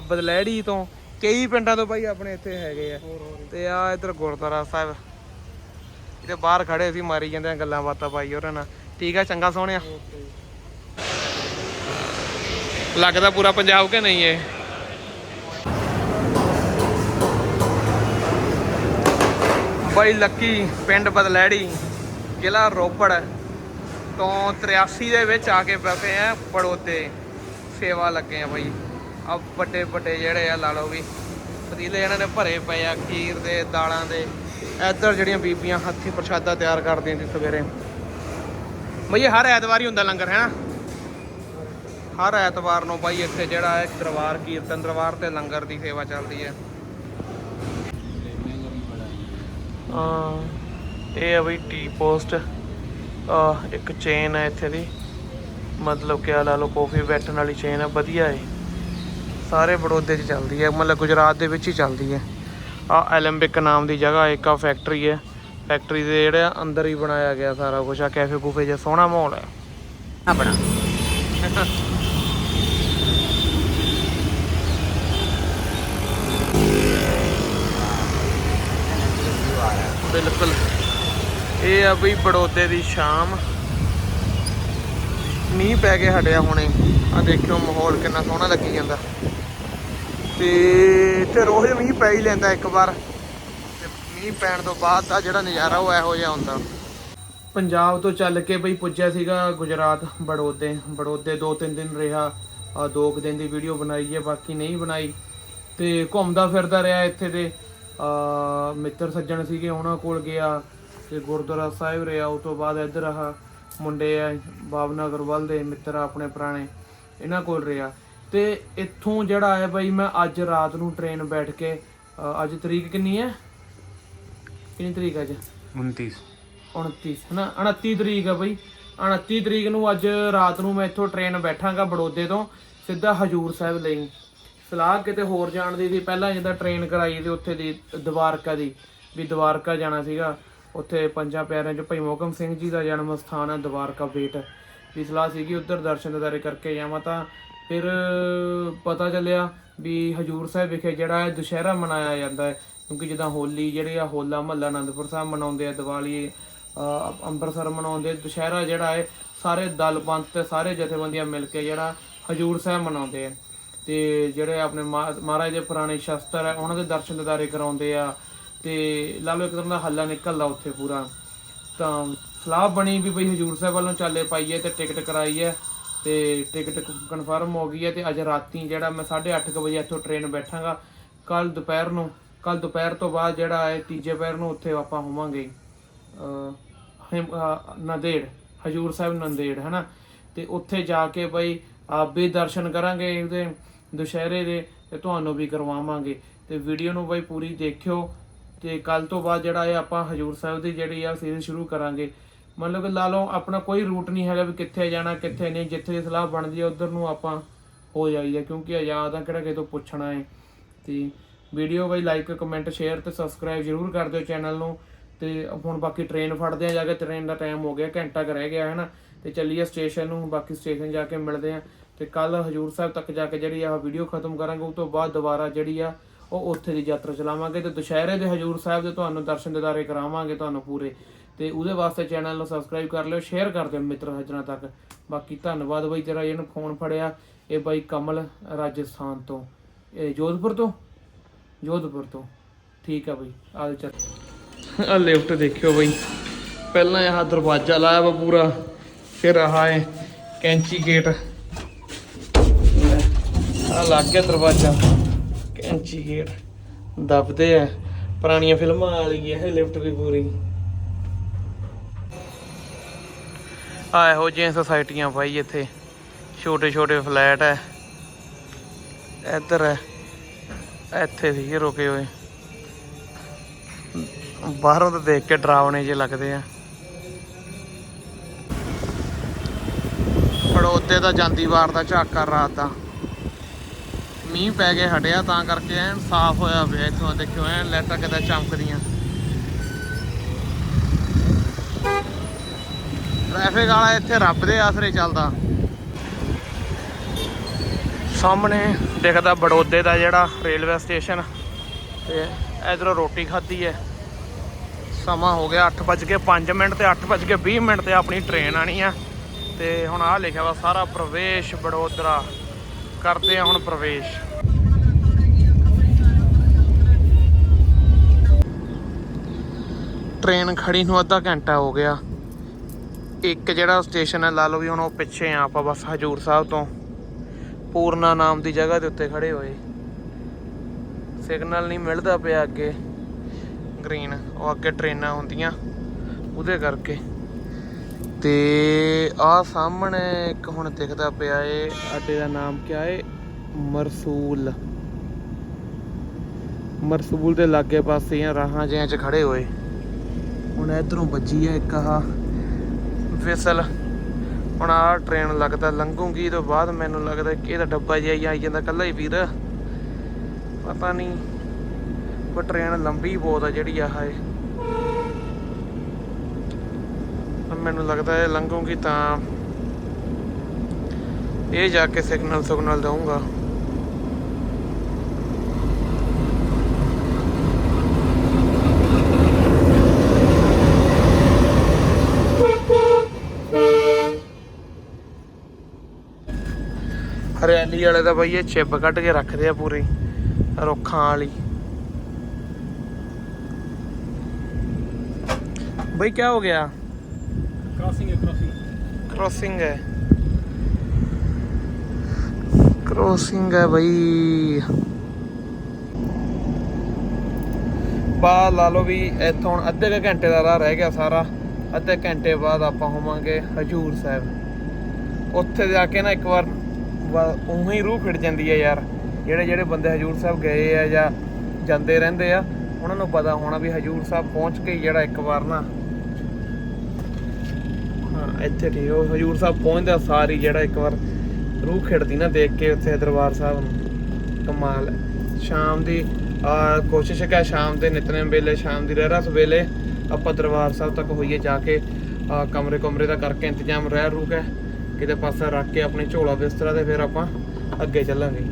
ਬਦਲੈੜੀ ਤੋਂ। ਕਈ ਪਿੰਡਾਂ ਤੋਂ ਬਾਈ ਆਪਣੇ ਇੱਥੇ ਹੈਗੇ ਆ। ਹੋਰ ਹੋਰ। ਤੇ ਆ ਇਧਰ ਗੁਰਦੁਆਰਾ ਸਾਹਿਬ। ਇਹਦੇ ਬਾਹਰ ਖੜੇ ਸੀ ਮਾਰੀ ਜਾਂਦੇ ਆ ਗੱਲਾਂ ਬਾਤਾਂ ਬਾਈ ਹੋਰਾਂ ਨਾਲ। ਠੀਕ ਆ ਚੰਗਾ ਸੋਹਣਿਆ। ਓਕੇ। ਲੱਗਦਾ ਪੂਰਾ ਪੰਜਾਬ ਕਿ ਨਹੀਂ ਇਹ? ਬਾਈ ਲੱਕੀ, ਪਿੰਡ ਬਦਲੈੜੀ ਜ਼ਿਲ੍ਹਾ ਰੋਪੜ ਤੋਂ 83 ਦੇ ਵਿੱਚ ਆ ਕੇ ਬੈਠੇ ਆ ਪੜੋਤੇ ਸੇਵਾ ਲੱਗੇ ਆ ਬਾਈ। ਆ ਵੱਡੇ ਵੱਡੇ ਜਿਹੜੇ ਆ, ਲਾ ਲਓ ਵੀ, ਪਤੀਲੇ ਇਹਨਾਂ ਨੇ ਭਰੇ ਪਏ ਆ, ਖੀਰ ਦੇ, ਦਾਲਾਂ ਦੇ, ਇੱਧਰ ਜਿਹੜੀਆਂ ਬੀਬੀਆਂ ਹੱਥੀ ਪ੍ਰਸ਼ਾਦਾ ਤਿਆਰ ਕਰਦੀਆਂ ਸੀ ਸਵੇਰੇ। ਬਈ ਹਰ ਐਤਵਾਰ ਹੀ ਹੁੰਦਾ ਲੰਗਰ, ਹੈ ਨਾ? ਹਰ ਐਤਵਾਰ ਨੂੰ ਬਾਈ ਇੱਥੇ ਜਿਹੜਾ ਹੈ ਦਰਬਾਰ ਕੀਰਤਨ ਦਰਬਾਰ ਤੇ ਲੰਗਰ ਦੀ ਸੇਵਾ ਚੱਲਦੀ ਹੈ। ਹਾਂ ਇਹ ਆ ਬਈ ਟੀ ਪੋਸਟ। ਆ ਇੱਕ ਚੇਨ ਹੈ ਇੱਥੇ ਦੀ। ਮਤਲਬ ਕਿ ਆ ਲਾ ਲਓ ਕਾਫੀ ਬੈਠਣ ਵਾਲੀ ਚੇਨ ਹੈ ਵਧੀਆ ਹੈ ਸਾਰੇ ਬੜੌਦੇ 'ਚ ਚੱਲਦੀ ਹੈ ਮਤਲਬ ਗੁਜਰਾਤ ਦੇ ਵਿੱਚ ਹੀ ਚੱਲਦੀ ਹੈ। ਆ ਐਲੰਬਿਕ ਨਾਮ ਦੀ ਜਗ੍ਹਾ ਇੱਕ ਆ ਫੈਕਟਰੀ ਹੈ। ਫੈਕਟਰੀ ਦੇ ਜਿਹੜੇ ਅੰਦਰ ਹੀ ਬਣਾਇਆ ਗਿਆ ਸਾਰਾ ਕੁਝ ਆ ਕੈਫੇ ਕੂਫੇ ਜਿਹਾ ਸੋਹਣਾ ਮਾਹੌਲ ਹੈ। ਆਪਣਾ। ਬਿਲਕੁਲ। ਇਹ ਆ ਬਈ ਬੜੌਦੇ ਦੀ ਸ਼ਾਮ। ਮੀਂਹ ਪੈ ਕੇ ਹਟਿਆ ਹੁਣੇ। ਆ ਦੇਖਿਓ ਮਾਹੌਲ ਕਿੰਨਾ ਸੋਹਣਾ ਲੱਗੀ ਜਾਂਦਾ। ਤੇ ਤੇ ਰੋਜ਼ ਮੀਂਹ ਪੈ ਹੀ ਲੈਂਦਾ ਇੱਕ ਵਾਰ। ਤੇ ਮੀਂਹ ਪੈਣ ਤੋਂ ਬਾਅਦ ਦਾ ਜਿਹੜਾ ਨਜ਼ਾਰਾ ਉਹ ਇਹੋ ਜਿਹਾ ਹੁੰਦਾ। ਪੰਜਾਬ ਤੋਂ ਚੱਲ ਕੇ ਬਈ ਪੁੱਜਿਆ ਸੀਗਾ ਗੁਜਰਾਤ, ਬੜੌਦੇ। ਬੜੌਦੇ ਦੋ ਤਿੰਨ ਦਿਨ ਰਿਹਾ। ਆ ਦੋ ਕੁ ਦਿਨ ਦੀ ਵੀਡੀਓ ਬਣਾਈ ਹੈ, ਬਾਕੀ ਨਹੀਂ ਬਣਾਈ। ਤੇ ਘੁੰਮਦਾ ਫਿਰਦਾ ਰਿਹਾ ਇੱਥੇ ਦੇ। ਮਿੱਤਰ ਸੱਜਣ ਸੀਗੇ ਉਹਨਾਂ ਕੋਲ ਗਿਆ ਤੇ ਗੁਰਦੁਆਰਾ ਸਾਹਿਬ ਰਿਹਾ ਉਸ ਤੋਂ ਬਾਅਦ ਇੱਧਰ ਆਹ ਮੁੰਡੇ ਆ ਬਾਬਨਾ ਅਗਰਵਾਲ ਦੇ ਮਿੱਤਰ ਆ ਆਪਣੇ ਪੁਰਾਣੇ ਇਹਨਾਂ ਕੋਲ ਰਿਹਾ। ਤੇ ਇੱਥੋਂ ਜਿਹੜਾ ਹੈ ਬਈ ਮੈਂ ਅੱਜ ਰਾਤ ਨੂੰ ਟ੍ਰੇਨ ਬੈਠ ਕੇ ਅੱਜ ਤਰੀਕ ਕਿੰਨੀ ਹੈ? ਕਿੰਨੀ ਤਰੀਕ ਅੱਜ? 29 29 ਹਨਾ? 29 ਤਰੀਕ ਆ ਬਈ। 29 ਤਰੀਕ ਨੂੰ ਅੱਜ ਰਾਤ ਨੂੰ ਮੈਂ ਇੱਥੋਂ ਟ੍ਰੇਨ ਬੈਠਾਂਗਾ ਬੜੋਦੇ ਤੋਂ ਸਿੱਧਾ ਹਜੂਰ ਸਾਹਿਬ ਲਈ। ਸਲਾਹ ਕਿਤੇ ਹੋਰ ਜਾਣ ਦੀ ਸੀ। ਪਹਿਲਾਂ ਜਿੱਦਾਂ ਟ੍ਰੇਨ ਕਰਾਈ ਸੀ ਉੱਥੇ ਦੀ, ਦਵਾਰਕਾ ਦੀ, ਵੀ ਦਵਾਰਕਾ ਜਾਣਾ ਸੀਗਾ। ਉੱਥੇ ਪੰਜਾਂ ਪਿਆਰਿਆਂ ਚ ਭਾਈ ਮੋਹਕਮ ਸਿੰਘ ਜੀ ਦਾ ਜਨਮ ਸਥਾਨ ਹੈ ਦਵਾਰਕਾ ਬੇਟ। ਵੀ ਸਲਾਹ ਸੀਗੀ ਉੱਧਰ ਦਰਸ਼ਨ ਦਿਦਾਰੇ ਕਰਕੇ ਜਾਵਾਂ ਤਾਂ ਫਿਰ ਪਤਾ ਚੱਲਿਆ ਵੀ ਹਜੂਰ ਸਾਹਿਬ ਵਿਖੇ ਜਿਹੜਾ ਹੈ ਦੁਸ਼ਹਿਰਾ ਮਨਾਇਆ ਜਾਂਦਾ ਹੈ। ਕਿਉਂਕਿ ਜਿੱਦਾਂ ਹੋਲੀ ਜਿਹੜੇ ਆ, ਹੋਲਾ ਮਹੱਲਾ ਆਨੰਦਪੁਰ ਸਾਹਿਬ ਮਨਾਉਂਦੇ ਆ, ਦੀਵਾਲੀ ਅੰਮ੍ਰਿਤਸਰ ਮਨਾਉਂਦੇ ਦੁਸ਼ਹਿਰਾ ਜਿਹੜਾ ਹੈ, ਸਾਰੇ ਦਲ ਪੰਥ ਤੇ ਸਾਰੇ ਜਥੇਬੰਦੀਆਂ ਮਿਲ ਕੇ ਜਿਹੜਾ ਹਜੂਰ ਸਾਹਿਬ ਮਨਾਉਂਦੇ ਆ। ਤੇ ਜਿਹੜੇ ਆਪਣੇ ਮਹਾ- ਮਹਾਰਾਜ ਦੇ ਪੁਰਾਣੇ ਸ਼ਸਤਰ ਹੈ ਉਹਨਾਂ ਦੇ ਦਰਸ਼ਨ ਦਿਦਾਰੇ ਕਰਾਉਂਦੇ ਆ ਤੇ ਲਾ ਲਓ ਇੱਕ ਤਰ੍ਹਾਂ ਦਾ ਹੱਲਾ ਨਿਕਲਦਾ ਉੱਥੇ ਪੂਰਾ। ਤਾਂ ਸਲਾਹ ਬਣੀ ਵੀ ਬਈ ਹਜੂਰ ਸਾਹਿਬ ਵੱਲੋਂ ਚਾਲੇ ਪਾਈਏ ਤੇ ਟਿਕਟ ਕਰਾਈ ਹੈ ਤੇ ਟਿਕਟ ਕਨਫਰਮ ਹੋ ਗਈ ਹੈ ਤੇ ਅੱਜ ਰਾਤੀ ਜਿਹੜਾ ਮੈਂ 8:30 ਵਜੇ ਇੱਥੋਂ ਟ੍ਰੇਨ ਬੈਠਾਂਗਾ ਕੱਲ ਦੁਪਹਿਰ ਨੂੰ ਕੱਲ ਦੁਪਹਿਰ ਤੋਂ ਬਾਅਦ ਜਿਹੜਾ ਹੈ ਤੀਜੇ ਪੈਰ ਨੂੰ ਉੱਥੇ ਆਪਾਂ ਹੋਵਾਂਗੇ, ਅਹ ਨੰਦੇੜ, ਹਜੂਰ ਸਾਹਿਬ ਨੰਦੇੜ, ਹਨਾ? ਤੇ ਉੱਥੇ ਜਾ ਕੇ ਬਈ ਆਪ ਵੀ ਦਰਸ਼ਨ ਕਰਾਂਗੇ ਉਹਦੇ ਦੁਸ਼ਹਿਰੇ ਦੇ ਤੇ ਤੁਹਾਨੂੰ ਵੀ ਕਰਵਾਵਾਂਗੇ। ਤੇ ਵੀਡੀਓ ਨੂੰ ਬਾਈ ਪੂਰੀ ਦੇਖਿਓ। ਤੇ ਕੱਲ ਤੋਂ ਬਾਅਦ ਜਿਹੜਾ ਇਹ ਆਪਾਂ ਹਜੂਰ ਸਾਹਿਬ ਦੀ ਜਿਹੜੀ ਆ ਸੀਰੀਜ਼ ਸ਼ੁਰੂ ਕਰਾਂਗੇ। ਮਤਲਬ ਕਿ ਲਾ ਲਓ ਆਪਣਾ ਕੋਈ ਰੂਟ ਨਹੀਂ ਹੈਗਾ ਵੀ ਕਿੱਥੇ ਜਾਣਾ, ਕਿੱਥੇ ਨਹੀਂ। ਜਿੱਥੇ ਸਲਾਹ ਬਣਦੀ ਹੈ ਉਧਰ ਨੂੰ ਆਪਾਂ ਹੋ ਜਾਈਦਾ ਕਿਉਂਕਿ ਆਜ਼ਾਦ ਆ, ਕਿਹੜਾ ਕਿਸੇ ਤੋਂ ਪੁੱਛਣਾ ਹੈ ਤੇ ਵੀਡੀਓ ਬਾਈ ਲਾਈਕ ਕਮੈਂਟ ਸ਼ੇਅਰ ਤੇ ਸਬਸਕ੍ਰਾਈਬ ਜਰੂਰ ਕਰ ਦਿਓ ਚੈਨਲ ਨੂੰ। ਤੇ ਹੁਣ ਬਾਕੀ ਟ੍ਰੇਨ ਫੜਦੇ ਆ ਜਾ ਕੇ। ਟ੍ਰੇਨ ਦਾ ਟਾਈਮ ਹੋ ਗਿਆ, ਘੰਟਾ ਕੁ ਰਹਿ ਗਿਆ ਹੈ ਨਾ ਤੇ ਚੱਲੀਏ ਸਟੇਸ਼ਨ ਨੂੰ। ਬਾਕੀ ਸਟੇਸ਼ਨ ਜਾ ਕੇ ਮਿਲਦੇ ਆ। ਤੇ ਕੱਲ ਹਜੂਰ ਸਾਹਿਬ ਤੱਕ ਜਾ ਕੇ ਜਿਹੜੀ ਆ ਵੀਡੀਓ ਖਤਮ ਕਰਾਂਗੇ ਉਸ ਤੋਂ ਬਾਅਦ ਦੁਬਾਰਾ ਜਿਹੜੀ ਆ, ਉਹ ਉੱਥੇ ਦੀ ਯਾਤਰਾ ਚਲਾਵਾਂਗੇ ਤੇ ਦੁਸ਼ਹਿਰੇ ਦੇ ਹਜੂਰ ਸਾਹਿਬ ਦੇ ਤੁਹਾਨੂੰ ਦਰਸ਼ਨ ਦਿਦਾਰੇ ਕਰਾਵਾਂਗੇ ਤੁਹਾਨੂੰ ਪੂਰੇ। ਤੇ ਉਹਦੇ ਵਾਸਤੇ ਚੈਨਲ ਨੂੰ ਸਬਸਕ੍ਰਾਈਬ ਕਰ ਲਿਓ ਸ਼ੇਅਰ ਕਰ ਦਿਓ ਮਿੱਤਰ ਹਜ਼ਰਾਂ ਤੱਕ। ਬਾਕੀ ਧੰਨਵਾਦ ਬਾਈ, ਤੇਰਾ ਇਹਨੂੰ ਫੋਨ ਫੜਿਆ। ਇਹ ਬਾਈ ਕਮਲ ਰਾਜਸਥਾਨ ਤੋਂ। ਇਹ ਜੋਧਪੁਰ ਤੋਂ? ਜੋਧਪੁਰ ਤੋਂ। ਠੀਕ ਆ ਬਾਈ ਆਲ ਚੱਲ। ਆ ਲਿਫਟ ਦੇਖਿਓ ਬਾਈ। ਪਹਿਲਾਂ ਇਹ ਦਰਵਾਜ਼ਾ ਲਾਇਆ ਵਾ ਪੂਰਾ, ਫਿਰ ਆਹ ਹੈ ਕੈਂਚੀ ਗੇਟ ਆ ਲੱਗ ਗਿਆ ਦਰਵਾਜ਼ਾ। ਕੈਂਚੀ ਗੇਟ ਦੱਬਦੇ ਆ। ਪੁਰਾਣੀਆਂ ਫਿਲਮਾਂ ਵਾਲੀ ਇਹ ਲਿਫਟ ਵੀ ਪੂਰੀ। ਆ ਇਹੋ ਜਿਹੀਆਂ ਸੁਸਾਇਟੀਆਂ ਭਾਈ ਇੱਥੇ। ਛੋਟੇ ਛੋਟੇ ਫਲੈਟ ਹੈ ਇੱਧਰ ਹੈ ਇੱਥੇ ਸੀਗੇ ਰੁਕੇ ਹੋਏ। ਬਾਹਰੋਂ ਤਾਂ ਦੇਖ ਕੇ ਡਰਾਵਣੇ ਜਿਹੇ ਲੱਗਦੇ ਆ। ਪੜੋਤੇ ਦਾ ਜਾਂਦੀ ਵਾਰ ਦਾ ਝਾਕਾ ਰਾਤ ਦਾ। ਮੀਂਹ ਪੈ ਕੇ ਹਟਿਆ, ਤਾਂ ਕਰਕੇ ਐਨ ਸਾਫ਼ ਹੋਇਆ ਪਿਆ ਇੱਥੋਂ, ਦੇਖਿਓ ਐਨ ਲਾਈਟਾਂ ਕਿਤੇ ਚਮਕਦੀਆਂ। ਟ੍ਰੈਫਿਕ ਵਾਲਾ ਇੱਥੇ ਰੱਬ ਦੇ ਆਸਰੇ ਚੱਲਦਾ। ਸਾਹਮਣੇ ਦਿਖਦਾ ਬੜੋਦੇ ਦਾ ਜਿਹੜਾ ਰੇਲਵੇ ਸਟੇਸ਼ਨ, ਤੇ ਇਧਰੋਂ ਰੋਟੀ ਖਾਧੀ ਹੈ ਸਮਾਂ ਹੋ ਗਿਆ 8:05 ਮਿੰਟ ਤੇ 8:20 ਮਿੰਟ ਤੇ ਆਪਣੀ ਟ੍ਰੇਨ ਆਣੀ ਆ। ਤੇ ਹੁਣ ਆਹ ਲਿਖਿਆ ਵਾ, ਸਾਰਾ ਪ੍ਰਵੇਸ਼ ਬੜੋਦਰਾ। ਕਰਦੇ ਆ ਹੁਣ ਪ੍ਰਵੇਸ਼। ਟ੍ਰੇਨ ਖੜੀ ਨੂੰ ਅੱਧਾ ਘੰਟਾ ਹੋ ਗਿਆ। ਇੱਕ ਜਿਹੜਾ ਸਟੇਸ਼ਨ ਹੈ, ਲਾ ਲਓ ਵੀ ਹੁਣ ਉਹ ਪਿੱਛੇ ਆ, ਆਪਾਂ ਬਸ ਹਜੂਰ ਸਾਹਿਬ ਤੋਂ। ਪੂਰਨਾ ਨਾਮ ਦੀ ਜਗ੍ਹਾ ਦੇ ਉੱਤੇ ਖੜੇ ਹੋਏ। ਸਿਗਨਲ ਨਹੀਂ ਮਿਲਦਾ ਪਿਆ ਅੱਗੇ। ਗ੍ਰੀਨ ਉਹ ਅੱਗੇ ਟ੍ਰੇਨਾਂ ਹੁੰਦੀਆਂ। ਉਹਦੇ ਕਰਕੇ। ਤੇ ਆ ਸਾਹਮਣੇ ਇੱਕ ਹੁਣ ਦਿਖਦਾ ਪਿਆ ਏ ਅੱਡੇ ਦਾ ਨਾਮ ਕਿਆ ਏ? ਮਰਸੂਲ। ਮਰਸੂਲ ਦੇ ਲਾਗੇ ਪਾਸੇ ਆ, ਰਾਹਾਂ ਜਿਹਾਂ 'ਚ ਖੜੇ ਹੋਏ। ਹੁਣ ਇਧਰੋਂ ਵੱਜੀ ਆ ਇੱਕ ਆਹ ਵਿਸਲ ਹੁਣ ਆਹ ਟ੍ਰੇਨ ਲੱਗਦਾ, ਲੰਘੂਗੀ ਤੋਂ ਬਾਅਦ ਮੈਨੂੰ ਲੱਗਦਾ ਕਿ ਇਹਦਾ ਡੱਬਾ ਜਿਹਾ ਆਈ ਜਾਂਦਾ ਕੱਲਾ ਹੀ ਵੀਰ। ਪਤਾ ਨਹੀਂ, ਪਰ ਟ੍ਰੇਨ ਲੰਬੀ ਬਹੁਤ ਆ ਜਿਹੜੀ ਆਹ ਏ ਹੁਣ ਮੈਨੂੰ ਲੱਗਦਾ ਇਹ ਲੰਘੂਗੀ ਤਾਂ ਇਹ ਜਾ ਕੇ ਸਿਗਨਲ ਸਿਗਨਲ ਦਊਂਗਾ। ਹਰਿਆਲੀ ਵਾਲੇ ਤਾਂ ਬਈ ਇਹ ਚਿੱਬ ਕੱਢ ਕੇ ਰੱਖਦੇ ਆ ਪੂਰੀ, ਰੁੱਖਾਂ ਵਾਲੀ। ਬਈ ਕੀ ਹੋ ਗਿਆ? ਕ੍ਰਾਸਿੰਗ ਹੈ ਕ੍ਰਾਸਿੰਗ ਕ੍ਰੋਸਿੰਗ ਹੈ। ਕ੍ਰੋਸਿੰਗ ਹੈ ਬਈ। ਬਾ, ਲਾ ਲਓ ਵੀ ਇੱਥੋਂ ਹੁਣ ਅੱਧੇ ਕੁ ਘੰਟੇ ਦਾ ਰਾਹ ਰਹਿ ਗਿਆ ਸਾਰਾ। ਅੱਧੇ ਘੰਟੇ ਬਾਅਦ ਆਪਾਂ ਹੋਵਾਂਗੇ ਹਜੂਰ ਸਾਹਿਬ। ਉੱਥੇ ਜਾ ਕੇ ਨਾ ਇੱਕ ਵਾਰ ਉਹੀ ਰੂਹ ਫਿੜ ਜਾਂਦੀ ਹੈ ਯਾਰ। ਜਿਹੜੇ ਜਿਹੜੇ ਬੰਦੇ ਹਜੂਰ ਸਾਹਿਬ ਗਏ ਆ ਜਾਂ ਜਾਂਦੇ ਰਹਿੰਦੇ ਆ, ਉਹਨਾਂ ਨੂੰ ਪਤਾ ਹੋਣਾ ਵੀ ਹਜੂਰ ਸਾਹਿਬ ਪਹੁੰਚ ਕੇ ਜਿਹੜਾ ਇੱਕ ਵਾਰ ਨਾ ਇੱਥੇ ਠੀਕ ਉਹ ਹਜੂਰ ਸਾਹਿਬ ਪਹੁੰਚਦਾ ਸਾਰੀ ਜਿਹੜਾ ਇੱਕ ਵਾਰ ਰੂਹ ਖਿੜਦੀ ਨਾ ਦੇਖ ਕੇ ਉੱਥੇ ਦਰਬਾਰ ਸਾਹਿਬ ਨੂੰ। ਕਮਾਲ ਹੈ। ਸ਼ਾਮ ਦੀ ਕੋਸ਼ਿਸ਼ ਹੈ ਕਿ ਸ਼ਾਮ ਦੇ ਨਿਤਨੇਮ ਵੇਲੇ, ਸ਼ਾਮ ਦੀ ਰਹਿਰਾਸ ਵੇਲੇ ਆਪਾਂ ਦਰਬਾਰ ਸਾਹਿਬ ਤੱਕ ਹੋਈਏ, ਜਾ ਕੇ ਕਮਰੇ ਕਮਰੇ ਦਾ ਕਰਕੇ ਇੰਤਜ਼ਾਮ ਰਹਿ ਰੂ ਕੇ ਕਿਤੇ ਪਾਸਾ ਰੱਖ ਕੇ ਆਪਣੀ ਝੋਲਾ ਬਿਸਤਰਾ ਤੇ ਫਿਰ ਆਪਾਂ ਅੱਗੇ ਚੱਲਾਂਗੇ।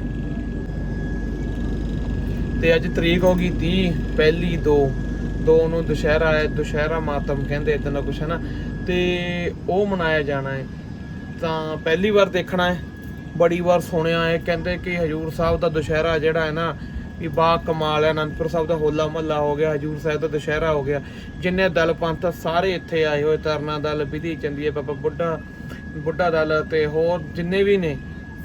ਤੇ ਅੱਜ ਤਰੀਕ ਹੋ ਗਈ 30 ਪਹਿਲੀ 2 ਦੋ ਨੂੰ ਦੁਸ਼ਹਿਰਾ ਹੈ, ਦੁਸ਼ਹਿਰਾ ਮਾਤਮ ਕਹਿੰਦੇ ਇਦਾਂ ਦਾ ਕੁਛ ਹੈ ਨਾ, ਤੇ ਉਹ ਮਨਾਇਆ ਜਾਣਾ ਹੈ। ਤਾਂ ਪਹਿਲੀ ਵਾਰ ਦੇਖਣਾ ਹੈ, ਬੜੀ ਵਾਰ ਸੁਣਿਆ ਹੈ, ਕਹਿੰਦੇ ਕਿ ਹਜੂਰ ਸਾਹਿਬ ਦਾ ਦੁਸ਼ਹਿਰਾ ਜਿਹੜਾ ਹੈ ਨਾ, ਵੀ ਬਾ ਕਮਾਲ ਹੈ, ਅਨੰਦਪੁਰ ਸਾਹਿਬ ਦਾ ਹੋਲਾ ਮਹੱਲਾ ਹੋ ਗਿਆ, ਹਜੂਰ ਸਾਹਿਬ ਦਾ ਦੁਸ਼ਹਿਰਾ ਹੋ ਗਿਆ, ਜਿੰਨੇ ਦਲ ਪੰਥ ਸਾਰੇ ਇੱਥੇ ਆਏ ਹੋਏ, ਤਰਨਾ ਦਲ, ਵਿਧੀ ਚੰਦੀਏ ਬਾਬਾ, ਬੁੱਢਾ ਬੁੱਢਾ ਦਲ ਤੇ ਹੋਰ ਜਿੰਨੇ ਵੀ ਨੇ,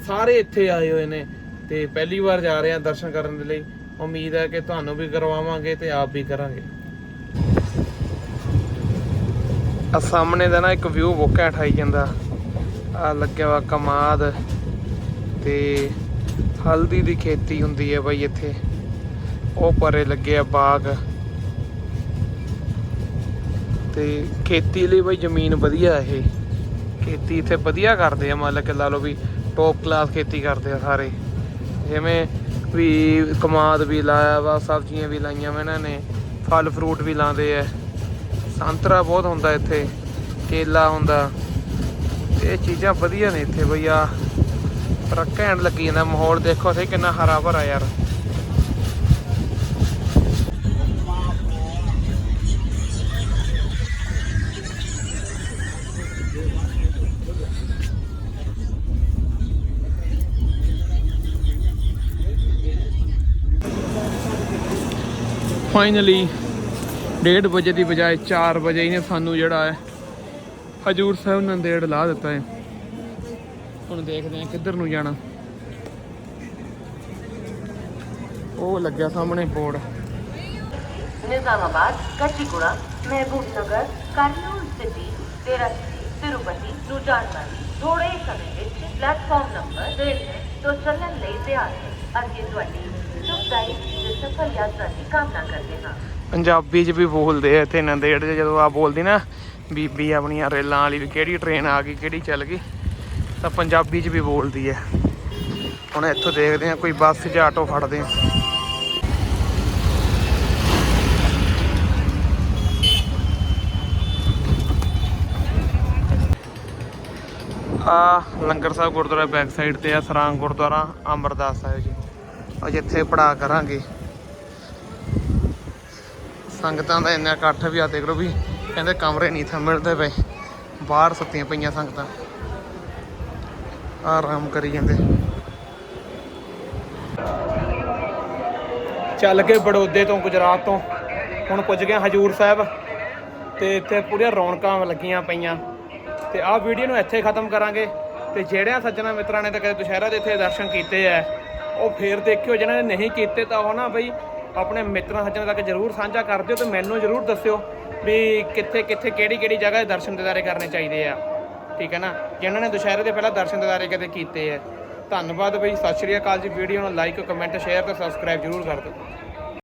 ਸਾਰੇ ਇੱਥੇ ਆਏ ਹੋਏ ਨੇ, ਤੇ ਪਹਿਲੀ ਵਾਰ ਜਾ ਰਹੇ ਆ ਦਰਸ਼ਨ ਕਰਨ ਦੇ ਲਈ। ਉਮੀਦ ਹੈ ਕਿ ਤੁਹਾਨੂੰ ਵੀ ਕਰਵਾਵਾਂਗੇ ਤੇ ਆਪ ਵੀ ਕਰਾਂਗੇ। ਆ ਸਾਹਮਣੇ ਦਾ ਨਾ ਇੱਕ ਵਿਊ ਬੁੱਕਾ ਠਾਈ ਜਾਂਦਾ। ਆ ਲੱਗਿਆ ਵਾ ਕਮਾਦ ਤੇ ਹਲਦੀ ਦੀ ਖੇਤੀ ਹੁੰਦੀ ਹੈ ਬਾਈ ਇੱਥੇ। ਉਹ ਪਰੇ ਲੱਗੇ ਆ ਬਾਗ। ਤੇ ਖੇਤੀ ਲਈ ਬਾਈ ਜ਼ਮੀਨ ਵਧੀਆ ਇਹ। ਖੇਤੀ ਇੱਥੇ ਵਧੀਆ ਕਰਦੇ ਆ ਮੰਨ ਕੇ ਲਾ ਲਓ ਵੀ ਟੌਪ ਕਲਾਸ ਖੇਤੀ ਕਰਦੇ ਆ ਸਾਰੇ। ਜਿਵੇਂ ਵੀ ਕਮਾਦ ਵੀ ਲਾਇਆ ਵਾ, ਸਬਜ਼ੀਆਂ ਵੀ ਲਾਈਆਂ ਵਾ ਇਹਨਾਂ ਨੇ। ਫਲ ਫਰੂਟ ਵੀ ਲਾਉਂਦੇ ਆ। ਸੰਤਰਾ ਬਹੁਤ ਹੁੰਦਾ ਇੱਥੇ, ਕੇਲਾ ਹੁੰਦਾ। ਇਹ ਚੀਜ਼ਾਂ ਵਧੀਆ ਨੇ ਇੱਥੇ ਬਈ ਆ ਪਰ ਘੈਂਟ ਲੱਗੀ ਜਾਂਦਾ ਮਾਹੌਲ, ਦੇਖੋ ਸਹੀ ਕਿੰਨਾ ਹਰਾ ਭਰਾ ਯਾਰ। ਫਾਈਨਲੀ 1:30 ਵਜੇ ਦੀ ਬਜਾਏ 4 ਵਜੇ ਇਹਨੇ ਸਾਨੂੰ ਜਿਹੜਾ ਹੈ, ਹਜੂਰ ਸਾਹਿਬ ਨੰਦੇੜ ਲਾ ਦਿੱਤਾ ਹੈ। ਹੁਣ ਦੇਖਦੇ ਹਾਂ ਕਿੱਧਰ ਨੂੰ ਜਾਣਾ। ਉਹ ਲੱਗਿਆ ਸਾਹਮਣੇ ਬੋਰਡ। ਨਿਜ਼ਾਮਾਬਾਦ ਕਚੀਗੁੜਾ ਮਹਿਬੂਬਨਗਰ, ਕਰਨੂਲ ਸਿਟੀ, ਤੇਰਾਸੀ, ਤਿਰੂਪਤੀ ਨੂੰ ਜਾਣ ਵਾਲੀ ਥੋੜੇ ਸਮੇਂ ਵਿੱਚ ਪਲੇਟਫਾਰਮ ਨੰਬਰ ਰੇਲਵੇ ਤੋਂ ਚੱਲਣ ਲਈ ਤਿਆਰ ਹੈ। ਅੱਗੇ ਤੁਹਾਡੀ ਸੁਖਦਾਈ ਤੇ ਸਫਲ ਯਾਤਰਾ ਦੀ ਕਾਮਨਾ ਕਰਦੇ ਹਾਂ। ਪੰਜਾਬੀ 'ਚ ਵੀ ਬੋਲਦੇ ਆ ਇੱਥੇ ਨੰਦੇੜ 'ਚ, ਜਦੋਂ ਆ ਬੋਲਦੀ ਨਾ, ਬੀਬੀ ਆਪਣੀਆਂ ਰੇਲਾਂ ਵਾਲੀ ਵੀ ਕਿਹੜੀ ਟ੍ਰੇਨ ਆ ਗਈ, ਕਿਹੜੀ ਚੱਲ ਗਈ, ਤਾਂ ਪੰਜਾਬੀ 'ਚ ਵੀ ਬੋਲਦੀ ਹੈ ਹੁਣ ਇੱਥੋਂ ਦੇਖਦੇ ਆ, ਕੋਈ ਬੱਸ ਜਾਂ ਆਟੋ ਫੜਦੇ ਆ। ਆ ਲੰਗਰ ਸਾਹਿਬ ਗੁਰਦੁਆਰਾ ਬੈਕ ਸਾਈਡ ਤੇ ਆ, ਸਰਾਂਗ ਗੁਰਦੁਆਰਾ ਅਮਰਦਾਸ ਸਾਹਿਬ ਜੀ। ਆ ਜਿੱਥੇ ਪੜਾ ਕਰਾਂਗੇ। ਸੰਗਤਾਂ ਦਾ ਇੰਨਾ ਇਕੱਠ ਵੀ ਆ, ਦੇਖ ਲਓ ਵੀ ਕਹਿੰਦੇ ਕਮਰੇ ਨਹੀਂ ਥਾ ਮਿਲਦੇ ਪਏ। ਬਾਹਰ ਸੁੱਤੀਆਂ ਪਈਆਂ ਸੰਗਤਾਂ। ਆਰਾਮ ਕਰੀ ਜਾਂਦੇ। ਚੱਲ ਕੇ ਬੜੌਦੇ ਤੋਂ, ਗੁਜਰਾਤ ਤੋਂ। ਹੁਣ ਪੁੱਜ ਗਏ ਹਜੂਰ ਸਾਹਿਬ ਤੇ ਇੱਥੇ ਪੂਰੀਆਂ ਰੌਣਕਾਂ ਲੱਗੀਆਂ ਪਈਆਂ। ਤੇ ਆਹ ਵੀਡੀਓ ਨੂੰ ਇੱਥੇ ਖਤਮ ਕਰਾਂਗੇ। ਤੇ ਜਿਹੜਿਆਂ ਸੱਜਣਾ ਮਿੱਤਰਾਂ ਨੇ ਤਾਂ ਕਦੇ ਦੁਸ਼ਹਿਰਾ ਦੇ ਇੱਥੇ ਦਰਸ਼ਨ ਕੀਤੇ ਆ, ਉਹ ਫੇਰ ਦੇਖਿਓ, ਜਿਹਨਾਂ ਨੇ ਨਹੀਂ ਕੀਤੇ ਤਾਂ ਉਹ ਨਾ ਬਈ ਆਪਣੇ ਮਿੱਤਰਾਂ ਸੱਜਣਾ ਤੱਕ ਜਰੂਰ ਸਾਂਝਾ ਕਰ ਦਿਓ ਤੇ ਮੈਨੂੰ ਜਰੂਰ ਦੱਸਿਓ ਵੀ ਕਿੱਥੇ ਕਿੱਥੇ, ਕਿਹੜੀ ਕਿਹੜੀ ਜਗ੍ਹਾ ਦੇ ਦਰਸ਼ਨ ਦਿਦਾਰੇ ਕਰਨੇ ਚਾਹੀਦੇ ਆ। ਠੀਕ ਹੈ ਨਾ? ਜਿਨ੍ਹਾਂ ਨੇ ਦੁਸ਼ਹਿਰੇ ਦੇ ਪਹਿਲਾਂ ਦਰਸ਼ਨ ਦਿਦਾਰੇ ਕਦੇ ਕੀਤੇ ਆ। ਧੰਨਵਾਦ ਬਈ, ਸਤਿ ਸ਼੍ਰੀ ਅਕਾਲ ਜੀ। ਵੀਡੀਓ ਨੂੰ ਲਾਈਕ ਕਮੈਂਟ ਸ਼ੇਅਰ ਤੇ ਸਬਸਕ੍ਰਾਈਬ ਜਰੂਰ ਕਰ ਦਿਓ।